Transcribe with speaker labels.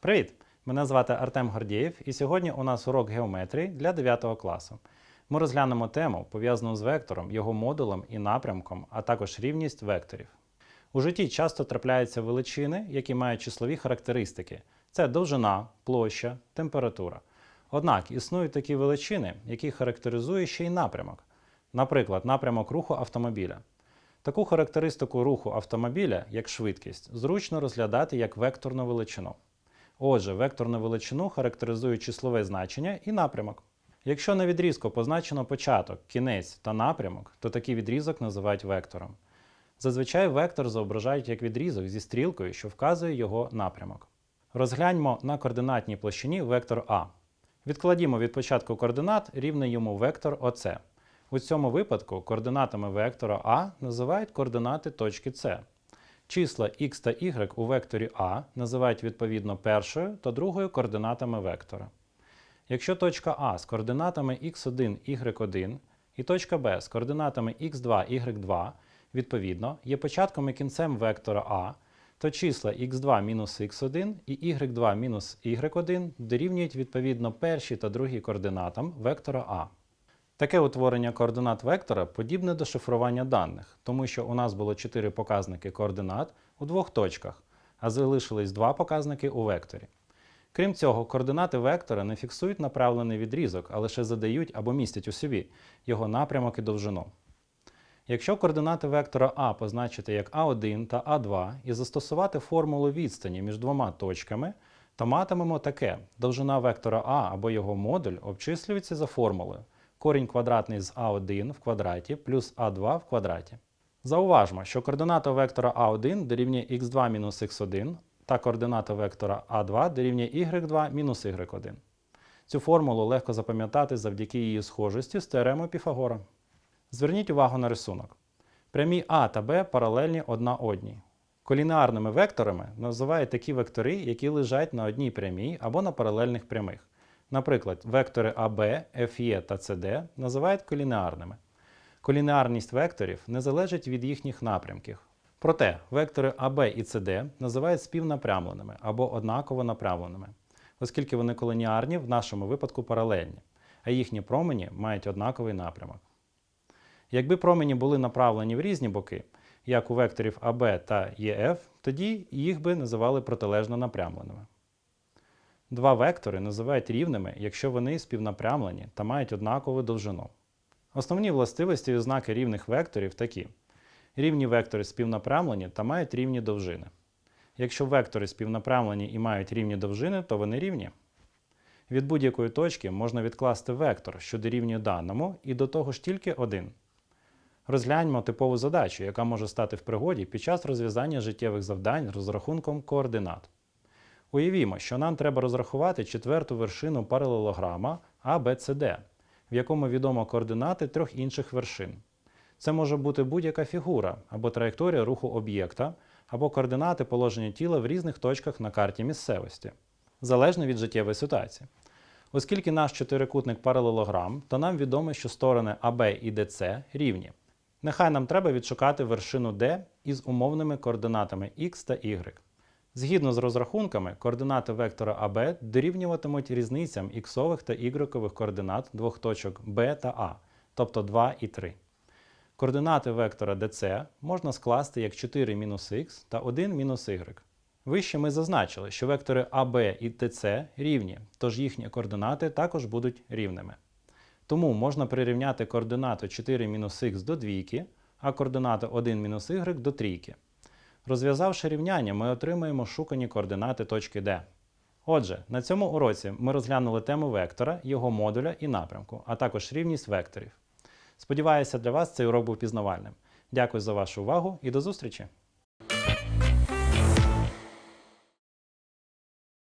Speaker 1: Привіт! Мене звати Артем Гордієв, і сьогодні у нас урок геометрії для 9 класу. Ми розглянемо тему, пов'язану з вектором, його модулем і напрямком, а також рівність векторів. У житті часто трапляються величини, які мають числові характеристики: це довжина, площа, температура. Однак існують такі величини, які характеризує ще й напрямок, наприклад, напрямок руху автомобіля. Таку характеристику руху автомобіля, як швидкість, зручно розглядати як векторну величину. Отже, векторну величину характеризують числове значення і напрямок. Якщо на відрізку позначено початок, кінець та напрямок, то такий відрізок називають вектором. Зазвичай вектор зображають як відрізок зі стрілкою, що вказує його напрямок. Розгляньмо на координатній площині вектор А. Відкладімо від початку координат рівний йому вектор ОС. У цьому випадку координатами вектора А називають координати точки С. Числа x та y у векторі А називають відповідно першою та другою координатами вектора. Якщо точка А з координатами x1, y1 і точка Б з координатами x2, y2 відповідно є початком і кінцем вектора А, то числа x2-x1 і y2-y1 дорівнюють відповідно першій та другій координатам вектора А. Таке утворення координат вектора подібне до шифрування даних, тому що у нас було 4 показники координат у двох точках, а залишились два показники у векторі. Крім цього, координати вектора не фіксують направлений відрізок, а лише задають або містять у собі його напрямок і довжину. Якщо координати вектора А позначити як А1 та А2 і застосувати формулу відстані між двома точками, то матимемо таке: довжина вектора А або його модуль обчислюється за формулою корінь квадратний з А1 в квадраті плюс А2 в квадраті. Зауважмо, що координата вектора А1 дорівнює х2 мінус х1 та координата вектора А2 дорівнює y2 мінус y1. Цю формулу легко запам'ятати завдяки її схожості з теоремою Піфагора. Зверніть увагу на рисунок. Прямі А та Б паралельні одна одній. Колінеарними векторами називають такі вектори, які лежать на одній прямій або на паралельних прямих. Наприклад, вектори АБ, FE та CD називають колінеарними. Колінеарність векторів не залежить від їхніх напрямків. Проте вектори АБ і CD називають співнапрямленими або однаково напрямленими, оскільки вони колініарні в нашому випадку паралельні, а їхні промені мають однаковий напрямок. Якби промені були направлені в різні боки, як у векторів АБ та ЕФ, тоді їх би називали протилежно напрямленими. Два вектори називають рівними, якщо вони співнапрямлені та мають однакову довжину. Основні властивості і ознаки рівних векторів такі: рівні вектори співнапрямлені та мають рівні довжини. Якщо вектори співнапрямлені і мають рівні довжини, то вони рівні. Від будь-якої точки можна відкласти вектор, що дорівнює даному, і до того ж тільки один. Розгляньмо типову задачу, яка може стати в пригоді під час розв'язання життєвих завдань з розрахунком координат. Уявімо, що нам треба розрахувати четверту вершину паралелограма ABCD, в якому відомо координати трьох інших вершин. Це може бути будь-яка фігура або траєкторія руху об'єкта, або координати положення тіла в різних точках на карті місцевості, залежно від життєвої ситуації. Оскільки наш чотирикутник паралелограм, то нам відомо, що сторони AB і DC рівні. Нехай нам треба відшукати вершину D із умовними координатами x та y. Згідно з розрахунками, координати вектора АБ дорівнюватимуть різницям іксових та ігрекових координат двох точок Б та А, тобто 2 і 3. Координати вектора DC можна скласти як 4 мінус х та 1 мінус y. Вище ми зазначили, що вектори АБ і ТЦ рівні, тож їхні координати також будуть рівними. Тому можна прирівняти координату 4 мінус х до двійки, а координату 1 мінус y до трійки. Розв'язавши рівняння, ми отримаємо шукані координати точки D. Отже, на цьому уроці ми розглянули тему вектора, його модуля і напрямку, а також рівність векторів. Сподіваюся, для вас цей урок був пізнавальним. Дякую за вашу увагу і до зустрічі!